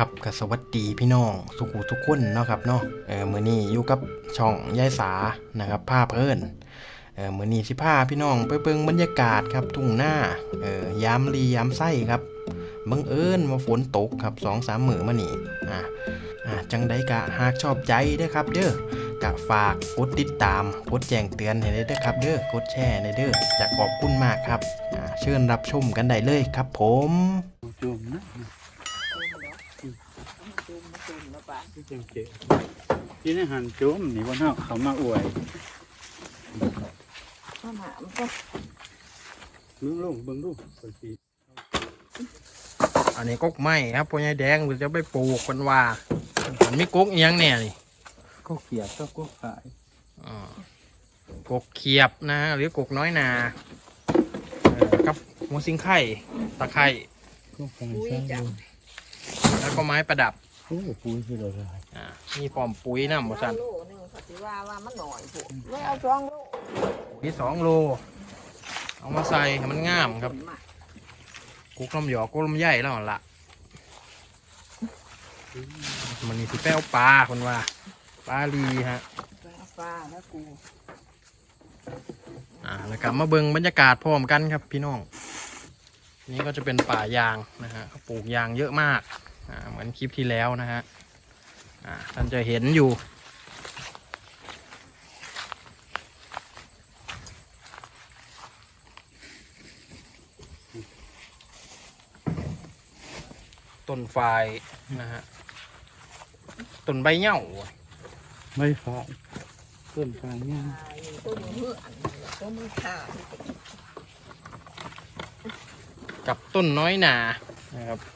ครับก็สวัสดีพี่น้องสุขุทุกคนเนาะครับเนาะเออมือนี้อยู่กับช่องยายสานะครับภาเพิ่นเออมือนี้สิพาพี่น้องไปเบิ่งบรรยากาศครับทุ่งหน้าเออยามรียามไส้ครับบังเอิญว่าฝนตกครับ2-3มื้อมานี้อะอะจังใดกะหากชอบใจเด้อครับเด้อกะฝากกดติดตามกดแจ้งเตือนให้ได้เด้อครับเด้อกดแชร์ให้เด้อจะขอบคุณมากครับอะเชิญรับชมกันได้เลยครับผมจุ่มนะจุ่มมาจุ่มมาปะที่หั่นหันจุ่มนี่วันเฮาเขามาอวยข้าวหนามก็ลุงลงเบิ่งดูเปิดสีอันนี้กกไม้ครับพ่อใหญ่แดงมันจะไปปลูกกันว่ามันมีกกอียังแน่นี่ก็เขียดก็ก็ขายอ่ากกเขียบนะหรือกกน้อยนาเออกับหัวสิงไข่ตะไคร้ก็ขายสร้างดูแล้วก็ไม้ประดับ โอ้ปุ๋ยคืออะไรอ่ามีพร้อมปุ๋ยน้ำบ่สันโลหนึงเขาสิว่าว่ามันหน่อยพวกไม่เอาสองโลปุ๋ยสองโล เอามาใส่ให้มันงามครับมากุกลำหยอกกุกลำใหญ่แล้วหั่นละมันนี่สิแป้วปลาคนว่าปลาลีฮะปลาปลาแล้วกูอ่าแล้วกลับมาเบิ่งบรรยากาศพร้อมกันครับพี่น้อง นี่ก็จะเป็นป่ายางนะฮะเขาปลูกยางเยอะมากอ่า เหมือนคลิปที่แล้วนะฮะอ่าท่านจะเห็นอยู่ ต้นไฟนะฮะต้นใบเหย้าไม่ขายต้นขายเนี่ยตายต้นเมื่ออันต้นมือขาดกับต้นน้อยหนานะครับโ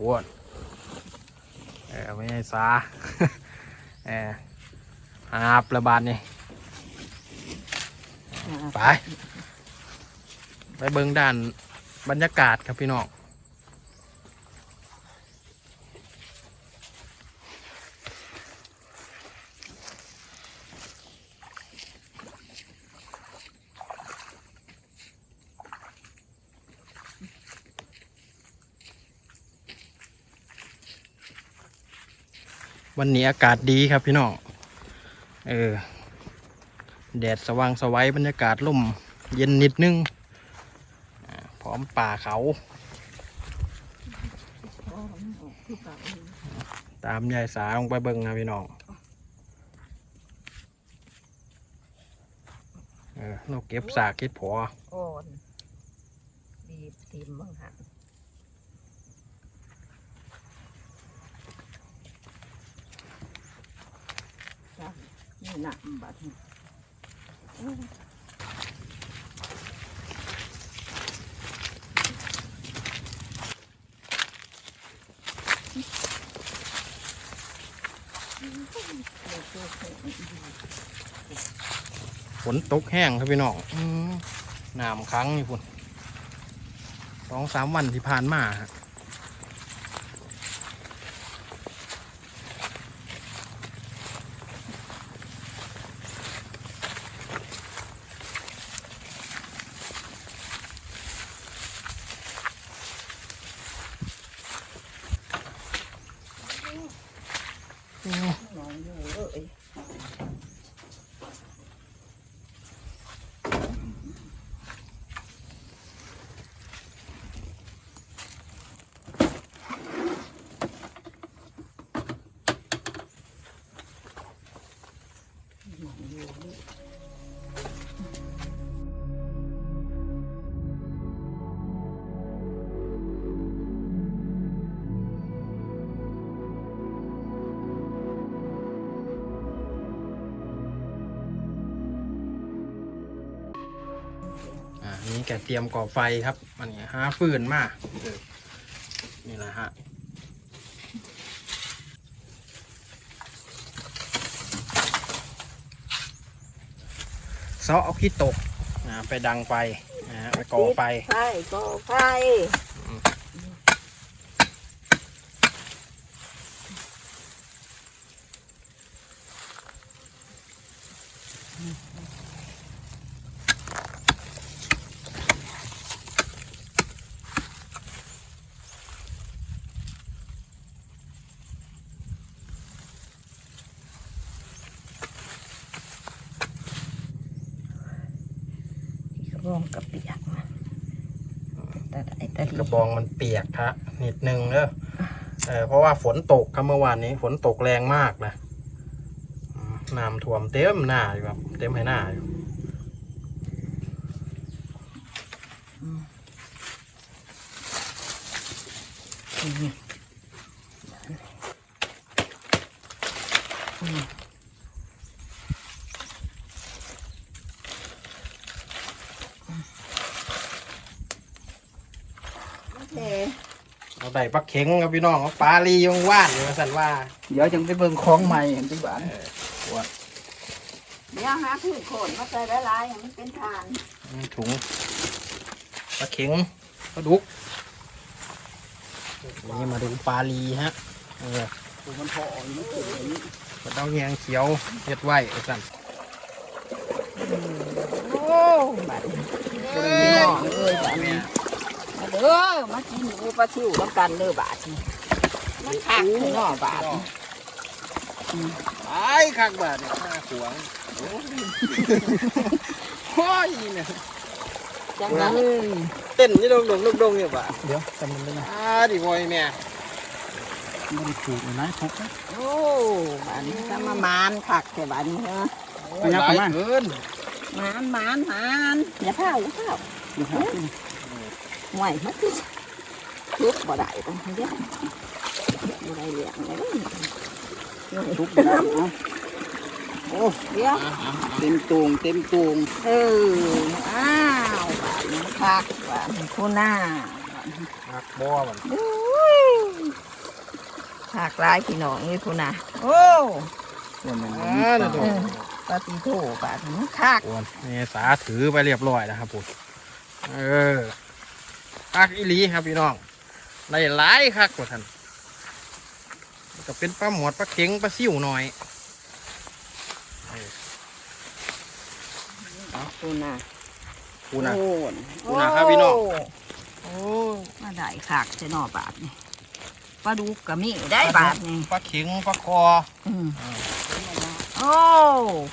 อ้วนเออไม่ใช่สาเออหาบระบาดนี่ไป ไปเบิ่งด้านบรรยากาศครับพี่น้อง วันนี้อากาศดีครับพี่น้อง เออ แดดสว่างสวัยบรรยากาศลมเย็นนิดนึงอ่าพร้อมป่าเขา ตามยายสาลงไปเบิ่งนะพี่น้อง เออเราเก็บสากเก็บผัวอ่อนบีบทิมบ้างหันจ้ะ นี่หนักบัดฝนตกแห้งครับพี่น้องอน้ำค้างอยู่พุ่นสองสามวันที่ผ่านมาฮะ แกเตรียมก่อไฟครับมันนี้หาฟืนมาเออนี่แหละฮะเซาะเอาขี้ตกนะไปดังไฟนะฮะไปก่อไฟ ไฟก่อไฟ บองกับเปียกนะแต่ไอ้ตะลีกระบองมันเปียกฮะนิดนึงเนอะเออเพราะว่าฝนตกครับเมื่อวานนี้ ฝนตกแรงมากนะน้ำท่วมเต็มหน้าอยู่ครับ เต็มให้หน้าอยู่ นี่อืมโอเค เอา ได้ปลาเข็งครับพี่น้องเอาปลาลียงว่านอยู่ว่าสันว่าเดี๋ยวจังไปเบิ่งของใหม่เห็นจังบานเดี๋ยวหาพืชโคนมาใส่หลายๆให้มันเป็นทานอืมถุงปลาเข็งปลาดุกนี่มาดูปลาลีฮะเออตัวมันพออยู่มันเกิดอย่างนี้ปลาดาวแยงเขียวเฮ็ดไว้ว่าสันโอ้บัดนี้เอ้ยเอ้ยบัดนี้มาเด้ อมากินหมูปลาชิวน้ำกันเด้อบาดนี้มันคักข้างนอกบาดนี้ไอ้คักบาทเนี่ยข้าขวางโอ้ยเนี่ยจังนั้นเต้นนี่ดงดงดงดงเนี่ยบ่ะเดี๋ยวจำมันได้ไหมอ่าดิบอยแม่มันได้ถูกอยู่นะครบนะโอ้บาดนี้ถ้ามามานคักแต่บาดนี้ฮะโอ้ยหลายเกินมานมานมานอย่าเผาอย่าเผาเดี๋ยวหา ไหวยมันคือทุบบ่ได้ต้องเลี้ยงบ่ได้เลี้ยงเลยทุกไปแล้วเอาโอ้เดี๋ยวเต็มตูงเต็มตูงเอออ้าวบานพักบานคุณหน้าหักบ่มันผักหลายพี่น้องนี่คุณน่ะโอ้ส่วนหนึ่งอ่าเดี๋ยวเออปฏิโทบาดคักโอนเมษาถือไปเรียบร้อยแล้วครับผมเออ คักอีหลีครับพี่น้องได้หลายคักกว่าท่านก็เป็นปลาหมวดปลาเข็งปลาซิ่วหน่อยคุณน่ะกูนะโอ้ยคุณน่ะครับพี่น้องโอ้มาได้คักจะนอบาดนี่ปลาดุกก็มีได้บาดนี่ปลาเข็งปลาคออืมโอ้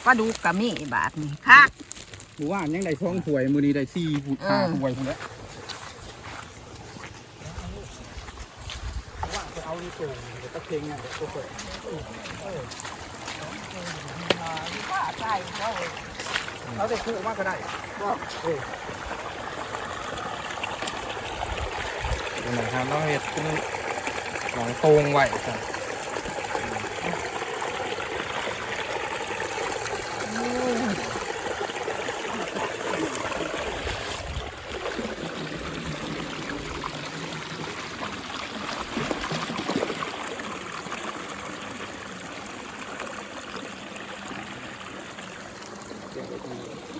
ปลาดุกก็มีบาทนี่คักหมู่ว่านยังได้ท้องถวยมือนี้ได้สี่ผูเออห้าถวยคนละ เอา ที่สูงเดี๋ยวปลาเข็งอะเดี๋ยวตัวเปิดใช่เขาเอาแต่คู่มากก็ได้ดูหน่อยครับเราเห็ดเป็นหนองตรงไว้กัน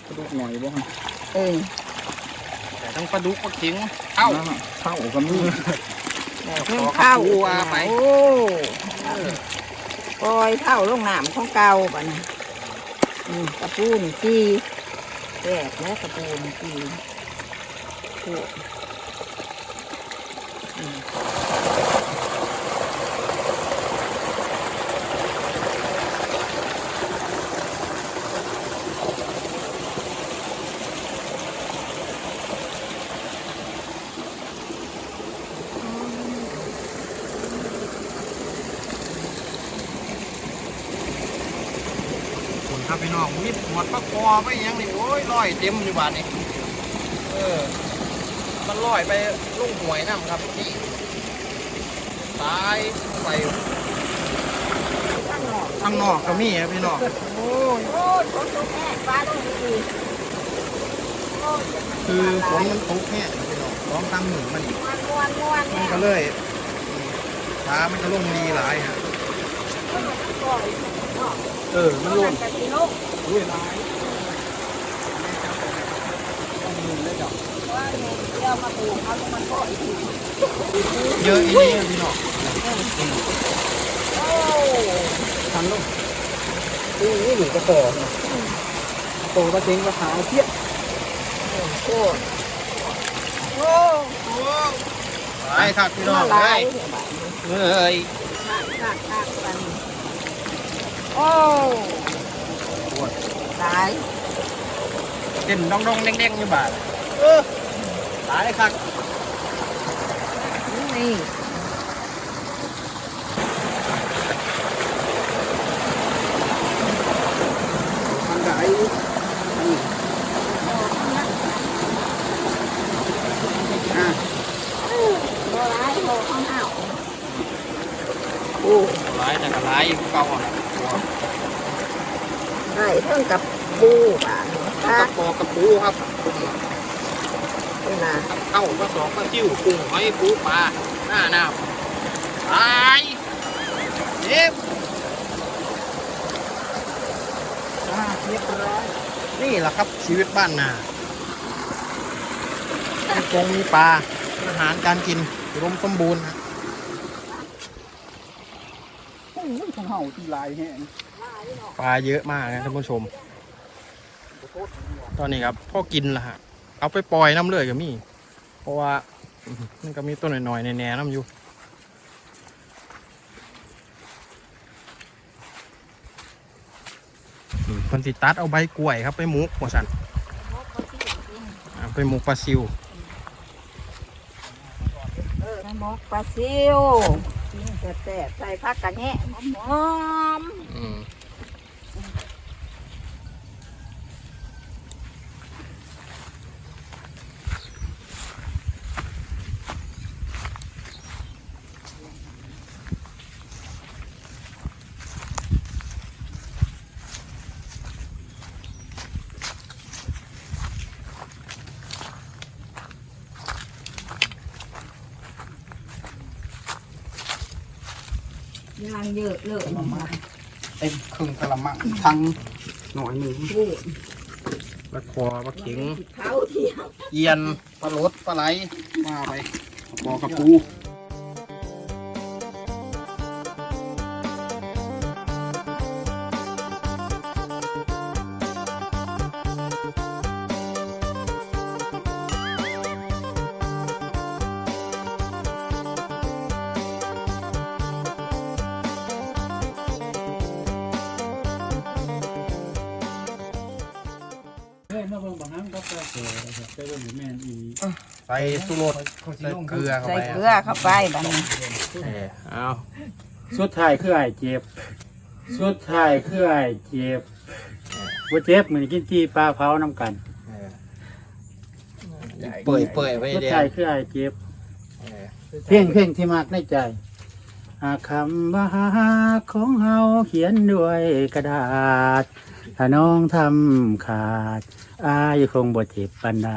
กระดูกหน่อยบ่ฮะ เออ แต่ต้องปลาดุกปลาเข็งเอ้าเข้ากับมือเพิ่มข้าวคู่ว่าไปโอ้ปล่อยข้าวลงน้ำของเก่าบ่นะอืมกระปูนี่ตีแยกแล้วกระปูนี่ตีโอ้ คุณครับพี่น้องมีหมวดปลาคอไปยังนี่โอ้ยลอยเต็มอยู่บาดนี่เออมันลอยไปลุ่งหวยน้ำครับนี่ตายไปข้างนอกข้างนอกก็มีครับพี่น้องโอ้ยโอ้ยฝนตกแห้งฟ้าลงดีโอ้ยคือฝนมันตกแห้งครับพี่น้องร้องตามหนึ่งมันอีกมวนมวนมวนมัเนี่นยก็เลยฟ้ามันก็ลงดีหลายฮะปล่อย เออ มันลงกะทิลงด้วยหลายว่าเนี่ยเดี๋ยวมาปลูกเอาลงมันปล่อยทีเยอะอีนี่พี่น้องโอ้ทันลูกอู้หูหนูกระต่อโตกระเจงกระขาเทียบโหโอ้หลายครับพี่น้องหเลลาย ยเดี๋ยวบาดนี้เฮ้ยคักคักคักบัดนี้โอ้หลายเต้นดองดองๆแดงๆอยู่บาดเออตายเลยครับนี่ทางไหนอันนี้อะโบราณโบข้างหน้าโอ้ร้ายแต่ก็ร้ายเก่าอะ ใส่เพิ่งกับปูป่ะกค่ะระปอกกระปูครับนี่นะเข้าก็สองก็จิ้วกุ้งหอยปูปลาหน้าน้ำตายเจ็บเรียบร้อยนี่แหละครับชีวิตบ้านนามีกงมีปลาอาหารการกินอุดมสมบูรณ์ฮะโอ้ยของเห่าที่ลายแห้ง ปลาเยอะมากนะท่านผู้ชม ตอนนี้ครับพ่อกินละฮะ เอาไปปล่อยน้ำเลยก็มีเพราะว่าอื้อหือมันก็มีต้นหน่อยๆแหน่ๆน้ำอยู่อืมคนสิตัดเอาใบกล้วยครับไปหมุกหัวสันอ่าไปหมุกปลาซิวใส่หมกปลาซิวแต่แต่ใส่ผักกะแหน่หอม อืมๆย่างเยอะเลยมาเต็มครึ่งกระมังทั้งหน่อยหนึ่งปูปลาคอปลาเข็งเขาเที่ยวเอียนปลาลดปลาไหลมาไปกระปอกกระปู มาเบิ่งบางครั้งก็ไปเจอเจอเบิ่งแม่นอีใส่สุรสใส่เกลือเข้าใส่ไปเกลือเข้าไปบัดนี้เออเอาสุดท้ายคือไอ้เจ็บ สุดท้ายคือไอ้เจ็บว่าเจ็บเหมือนกินจีปลาเผาน้ำกันเปื่อยเปื่อยไปสุดเดียท้ายคือไอ้เจ็บ เพียงเพียงที่มากในใจหากคำว่าของเฮาเขียนด้วยกระดาษ ถ้าน้องทำขาด อายคงบ่เจ็บปานใด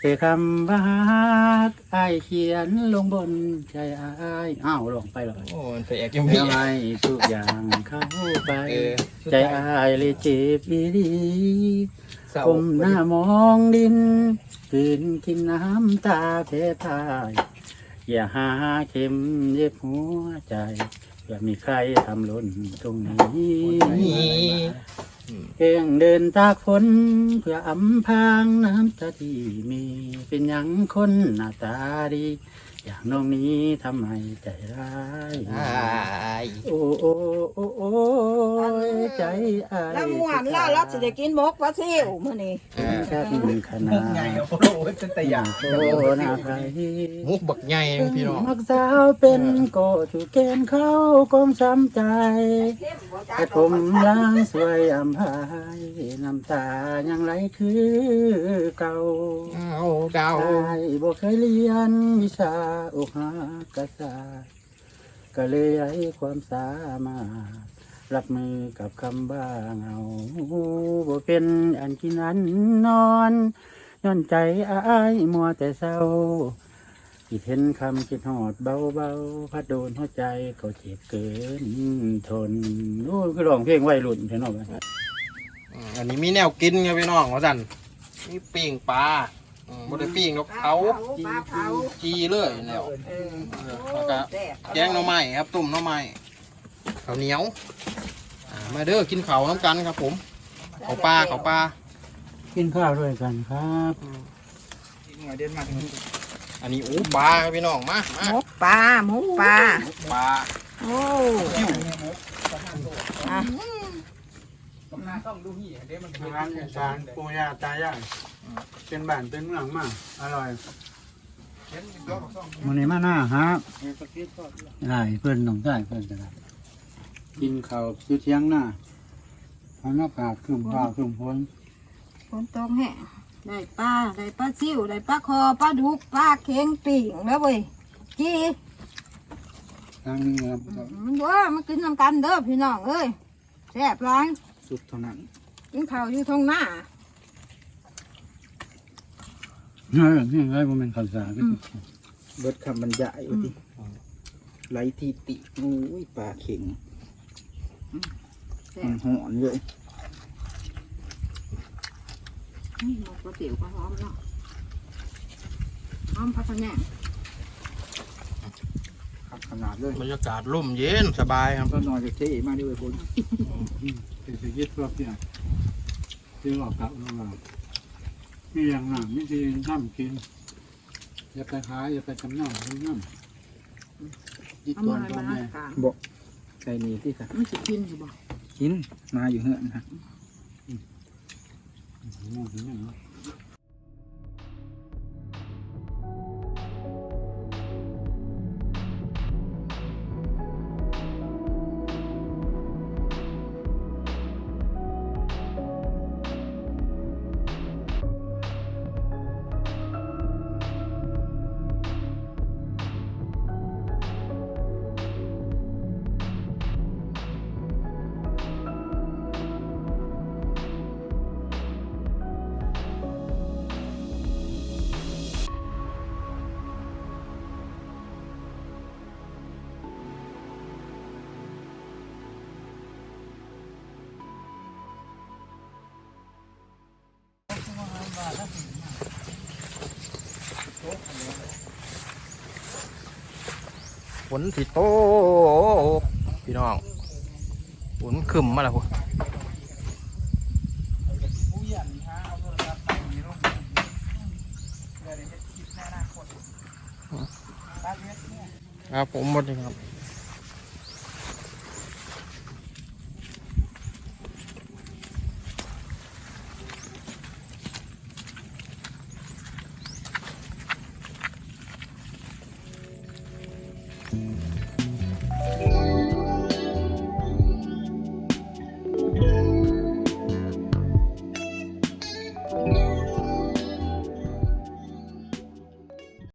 แต่คำว่าอายเขียนลงบนใจอายอ้าวลงไปเลยโอ้มันไปแอกยังมีทำไมทุกอย่างเข้าไป เออใจอายเลยเจ็บอีดีผมหน้ามองดินตื่นกินน้ำตาเพทาย อย่าหาเข็มเย็บหัวใจ อย่ามีใครทำหล่นตรงนี้เพียงเดินตากฝนเพื่ออำพรางน้ำตาที่มีเป็นหยังคนหน้าตาดี อย่างน้องนี้ทำไมใจร้ายโอ้โอ้โอ้โอ้ยใจอายแล้วม่วนแล้วเราจะได้กินหมกปลาซิวมื้อนี้เออแค่เป็นขนาดใหญ่โอ้โหเป็นแต่อย่างโอ้นาใครมุกบักใหญ่เองพี่น้องมักสาวเป็นโกถูกเกณฑ์เข้ากลมช้ำใจแต่ผมล้างสวยอำพายน้ำตายังไหลคือเก่าเอาดาวได้บ่เคยเรียนวิชาอกหักกษาก็เลยไร้ความสามารถรับมือกับคำบ้าเหงาบ่เป็นอันกินอันนอนย้อนใจอายมัวแต่เศร้าคิดเห็นคำคิดหอดเบาเบาๆพัดโดนหัวใจก็เจ็บเกินทนโอ้ยคือร้องเพลงไวัยรุ่นเห็นหรออืมอันนี้มีแนวกินไงพี่น้องว่าสันมีปิ้งปลา อืมบ่ได้ปิ้งนกเขาปลาเผาจีเลยแล้วเออเออแล้วก็แซ่บแกงหน่อไม้ครับต้มหน่อไม้ข้าวเหนียวอ่ามาเด้อกินข้าวน้ำกันครับผมข้าวปลาข้าวปลากินข้าวด้วยกันครับหน่อยเด่นมากอันนี้โอ้ปลาครับพี่น้องมามาหมกปลาหมกปลาปลาโอ้คิ้วอะต้องดูหี่เด้มันอาหารอีสานปูย่าตายาย เป็นบ้านเป็นเมืองมากอร่อยเห็นยอดซ่องวันนี้มาหน้าฮะได้เพื่อนน้องได้เพื่อนจะได้กินข้าวอยู่เที่ยงหน้าพอนอากาศครึ้มฟ้าครึ้มฝนฝนตกแห้งได้ปลาได้ปลาซิวได้ปลาคอปลาดุกปลาเค็งปิ่งแล้วเว้ยจีทางนี้ครับมันว่ามากินน้ำกันเด้อพี่น้องเอ้ยแซ่บร้ายสุดเท่านั้นกินข้าวอยู่ทงหน้า เออนี่ไงผมเป็นข้าวสารเบิดคำบรรยายว่าติไหลทีติโอ้ยปลาเข็งแซ่มันบหอนเลยนี่หมกก๋วยเตี๋ยวก็หอมเนาะหอมพักแน่ครับขนาดเลยบรรยากาศร่มเย็นสบายครับก็นอนจากเท่มาด้วยคนเป็นสิ่งที่ชอบเนี่ยที่ออกกลับมา มีอย่างหนังไม่ดีน้ำกิน อย่าไปขายอย่าไปจำนำจำนำยี่เอาตัวมาให้ตัวมาแม่กลางบอกใส่นี่ที่ค่ะมันสิกินอยู่บ่กินมาอยู่เหือนค่ะมองถึงอย่างนี้ ฝนสิโตพี่น้องฝนขึ้นมาแล้วพวกครับผมหมดเลยครับ